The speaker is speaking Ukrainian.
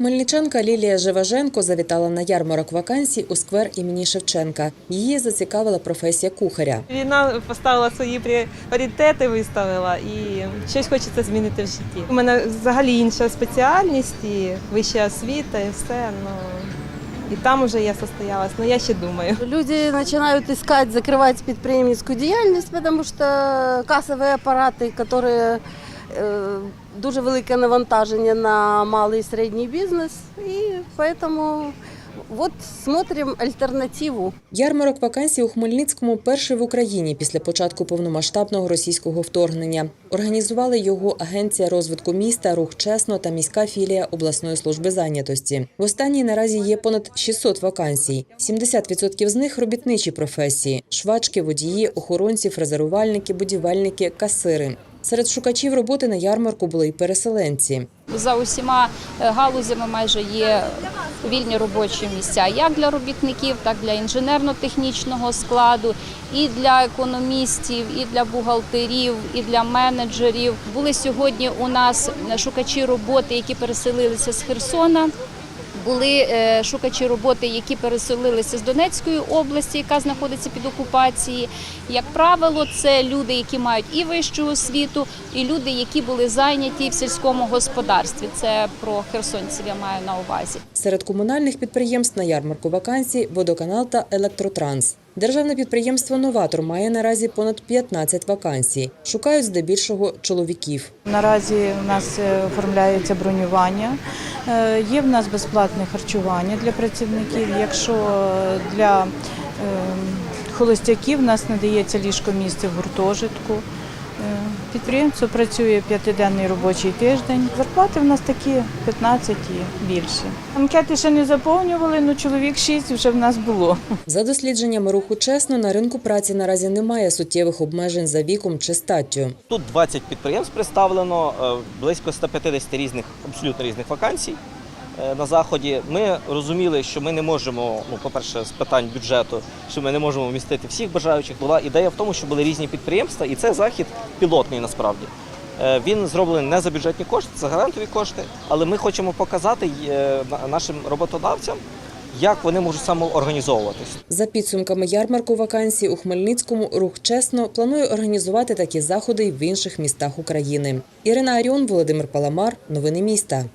Хмельничанка Лілія Живаженко завітала на ярмарок вакансій у сквер імені Шевченка. Її зацікавила професія кухаря. Війна поставила свої пріоритети, виставила і щось хочеться змінити в житті. У мене взагалі інша спеціальність, і вища освіта, і все. Ну і там уже я состоялась. Ну я ще думаю. Люди начинают искать, закрывать предпринимательскую деятельность, потому что касовые апарати, которые е, дуже велике навантаження на малий і середній бізнес, і поэтому вот смотрим альтернативу. Ярмарок вакансій у Хмельницькому перший в Україні після початку повномасштабного російського вторгнення. Організували його Агенція розвитку міста, рух чесно та міська філія обласної служби зайнятості. В останній наразі є понад 600 вакансій. 70% з них робітничі професії: швачки, водії, охоронці, фрезерувальники, будівельники, касири. Серед шукачів роботи на ярмарку були й переселенці. За усіма е, галузями майже є вільні робочі місця як для робітників, так і для інженерно-технічного складу, і для економістів, і для бухгалтерів, і для менеджерів. Були сьогодні у нас шукачі роботи, які переселилися з Херсона. Були е, шукачі роботи, які переселилися з Донецької області, яка знаходиться під окупацією. Як правило, це люди, які мають і вищу освіту, і люди, які були зайняті в сільському господарстві. Це про херсонців я маю на увазі. Серед комунальних підприємств на ярмарку вакансій водоканал та електротранс. Державне підприємство Новатор має наразі понад 15 вакансій. Шукають здебільшого чоловіків. Наразі у нас е, оформляється бронювання. Е, Є в нас безплатне харчування для працівників. Якщо е, для е, холостяків у нас надається ліжко місце в гуртожитку. Е, Підприємство працює п'ятиденний робочий тиждень. Зарплати в нас такі 15 і більше. Анкети ще не заповнювали, але чоловік 6 вже в нас було. За дослідженнями руху чесно, на ринку праці наразі немає суттєвих обмежень за віком чи статтю. Тут 20 підприємств представлено, е, близько 150 різних, абсолютно різних вакансій на заході. Ми розуміли, що ми не можемо, ну, по-перше, з питань бюджету, що ми не можемо вмістити всіх бажаючих. Була ідея в тому, що були різні підприємства, і це захід пілотний насправді. Е, Він зроблений не за бюджетні кошти, це грантові кошти, але ми хочемо показати е, нашим роботодавцям, як вони можуть самоорганізовуватись. За підсумками ярмарку вакансій у Хмельницькому рух чесно планує організувати такі заходи й в інших містах України. Ірина Аріон, Володимир Паламар. Новини міста.